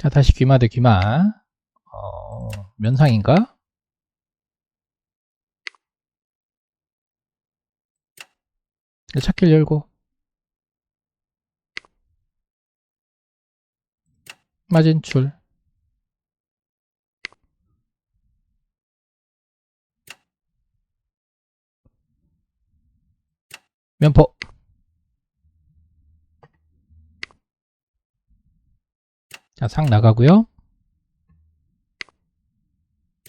자, 다시 귀마 대 귀마. 어, 면상인가? 찾길 열고. 마진 출. 면포. 자, 상 나가고요.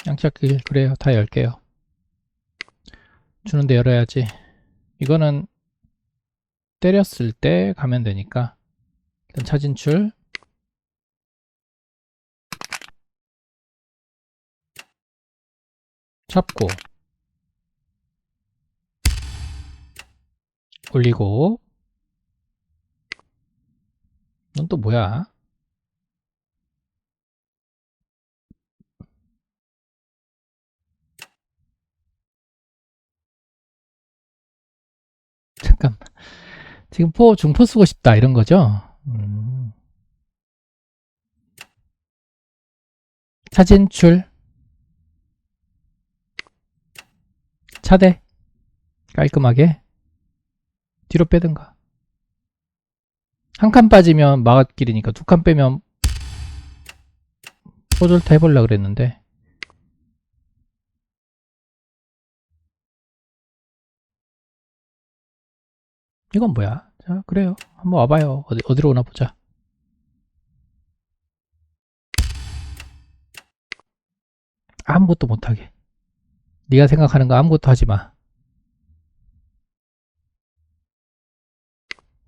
양짝길 그래요. 다 열게요. 주는데 열어야지. 이거는 때렸을 때 가면 되니까 일단 차진출 잡고 올리고 넌 또 뭐야? 잠깐 지금 포 중포 쓰고 싶다 이런 거죠? 음. 차진출 차대. 깔끔하게. 뒤로 빼든가 한 칸 빠지면 마갓길이니까 두 칸 빼면 포졸트 해보려 그랬는데 이건 뭐야? 자 그래요 한번 와봐요 어디, 어디로 오나 보자 아무것도 못하게 네가 생각하는 거 아무것도 하지 마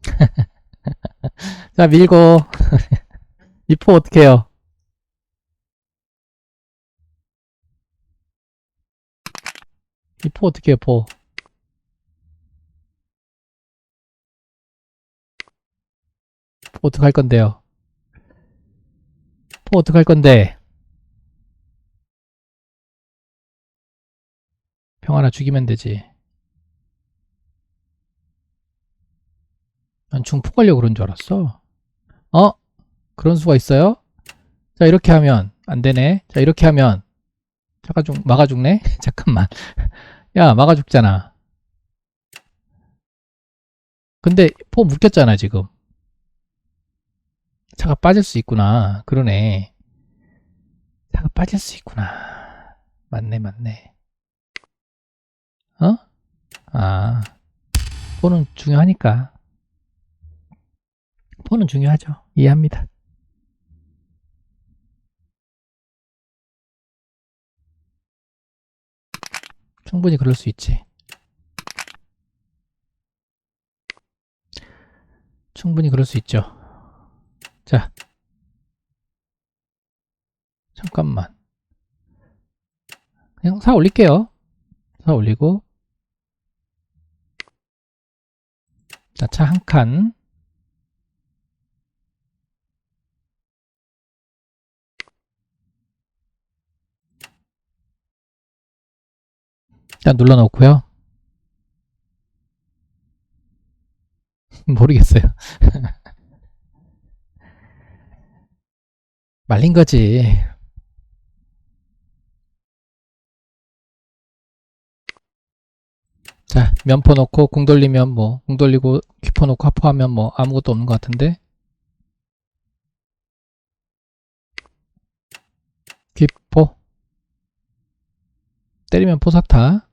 자, 밀고. 이포 어떻게 해요? 이포 어떻게 해요, 포? 어떡할 건데요? 포 어떡할 건데? 평 하나 죽이면 되지. 난 중폭 가려고 그런 줄 알았어. 어? 그런 수가 있어요? 자, 이렇게 하면 안 되네. 자, 이렇게 하면 잠깐 좀 막아 죽네. 잠깐만. 야, 막아 죽잖아. 근데 포 묶였잖아, 지금. 차가 빠질 수 있구나. 그러네. 차가 빠질 수 있구나. 맞네, 맞네. 어? 아. 포는 중요하니까. 포는 중요하죠. 이해합니다. 충분히 그럴 수 있지. 충분히 그럴 수 있죠. 자. 잠깐만. 그냥 사 올릴게요. 사 올리고. 자, 차 한 칸. 일단 눌러 놓고요. 모르겠어요. 말린 거지. 자, 면포 놓고 궁 돌리면 뭐, 궁 돌리고 귀포 놓고 하포 하면 뭐 아무것도 없는 것 같은데. 귀포. 때리면 포사타.